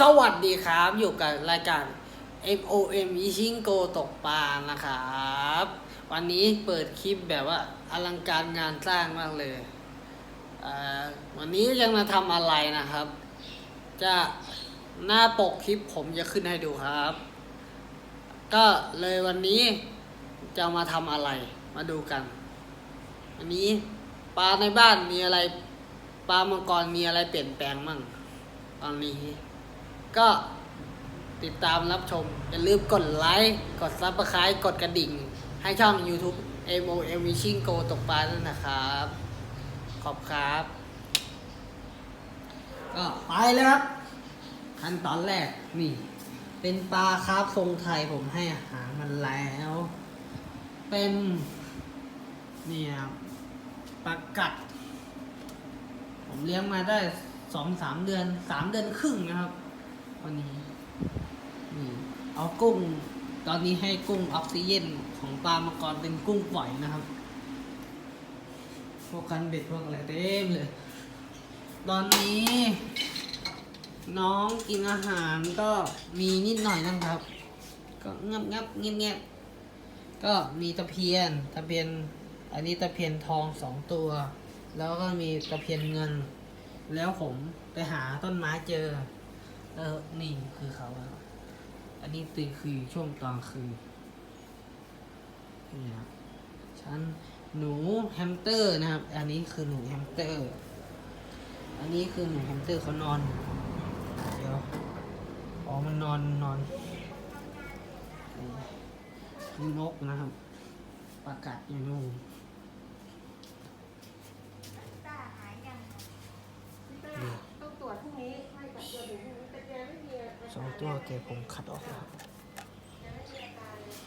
สวัสดีครับ อยู่กับรายการ MOM ยิชิงโกตกปลานะครับ วันนี้เปิดคลิปแบบว่าอลังการงานสร้างมากเลยเวันนี้ยังมาทำอะไรนะครับ จะหน้าปกคลิปผมจะขึ้นให้ดูครับ ก็เลยวันนี้จะมาทำอะไรมาดูกัน อันนี้ปลาในบ้านมีอะไรปลามังกรมีอะไรเปลี่ยนแปลงมั่งตอนนี้ ก็ติดตามรับชม อย่าลืมกดไลค์ กดซับสไครต์กดกระดิ่ง ให้ช่อง YouTube M O M Wishing Go ตกปลาด้วยนะครับ ขอบครับ ก็ไปเลยครับ ขั้นตอนแรกนี่ เป็นปลาคาร์ฟทรงไทยผมให้อาหารมันแล้ว เป็น นี่ครับปลากัด ผมเลี้ยงมาได้สองสามเดือนสามเดือนครึ่งนะครับ วันนี้นี่เอากุ้ง ตอนนี้ให้กุ้งออกซิเจนของปลามังกรเป็นกุ้งปล่อยนะครับพวกคันเบ็ดพวกอะไรเต็มเลย ตอนนี้ น้องกินอาหารก็มีนิดหน่อยนะครับ ก็งับงับเงียบเงียบก็มีตะเพียนตะเพียน อันนี้ตะเพียนทองสองตัว แล้วก็มีตะเพียนเงิน แล้วผมไปหาต้นไม้เจอ เออนี่คือเขาอะอันนี้ตีคือช่วงกลางคืนนี่ครับชั้นหนูแฮมสเตอร์นะครับ อันนี้คือหนูแฮมสเตอร์ อันนี้คือหนูแฮมสเตอร์เขานอน เดี๋ยว อ๋อ มันนอนนอนนี่คือนกนะครับ ประกาศอยู่นู่น ต้าหายยังพี่ต้าต้องตรวจพรุ่งนี้ให้กับตัวถึงพรุ่งนี้แต่แกไม่มีอาการ สอง ตัวแกผมคัดออกแล้วแกไม่มีอาการเลย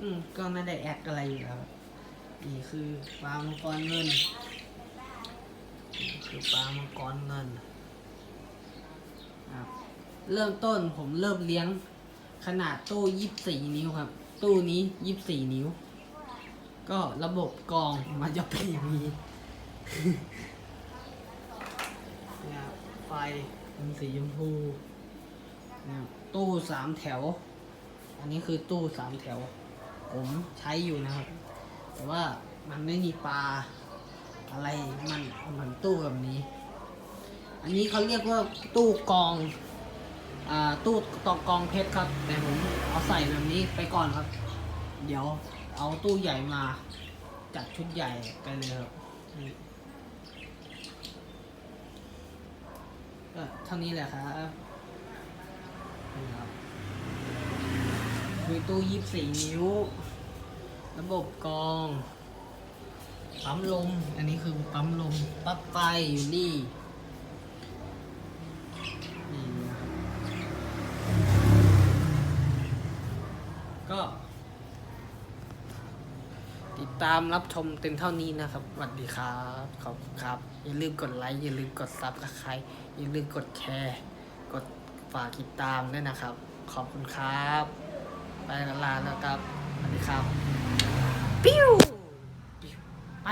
อืมก็ไม่ได้แอดอะไรอยู่แล้วนี่คือปลามังกรเงินนี่คือปลามังกรเงินครับเริ่มต้นผมเริ่มเลี้ยงขนาดตู้ยี่สี่นิ้วครับ ตู้นี้ยี่สี่นิ้ว ก็ระบบกองมันจะเป็นอย่างนี้ไฟ เป็นสีชมพูเนี่ยตู้สามแถว อันนี้คือตู้สามแถว ผมใช้อยู่นะครับ แต่ว่ามันไม่มีปลาอะไรมันเหมือนตู้แบบนี้ อันนี้เขาเรียกว่าตู้กรองอ่าตู้ตอกกรองเพชรครับ แต่ผมเอาใส่แบบนี้ไปก่อนครับ เดี๋ยวเอาตู้ใหญ่มา จัดชุดใหญ่ไปเลยครับ ก็เท่านี้แหละครับนี่ครับมีตู้ยี่สี่นิ้ว ระบบกรอง ปั๊มลม อันนี้คือปั๊มลมปลั๊กไฟอยู่นี่ก็ ติดตามรับชมเต็มเท่านี้นะครับสวัสดีครับขอบคุณครับ อย่าลืมกดไลค์อย่าลืมกดซับสไครต์อย่าลืมกดแชร์ กดฝากติดตามด้วยนะครับ ขอบคุณครับ ไปลาแล้วครับสวัสดีครับ ปิ้วปิ้วไป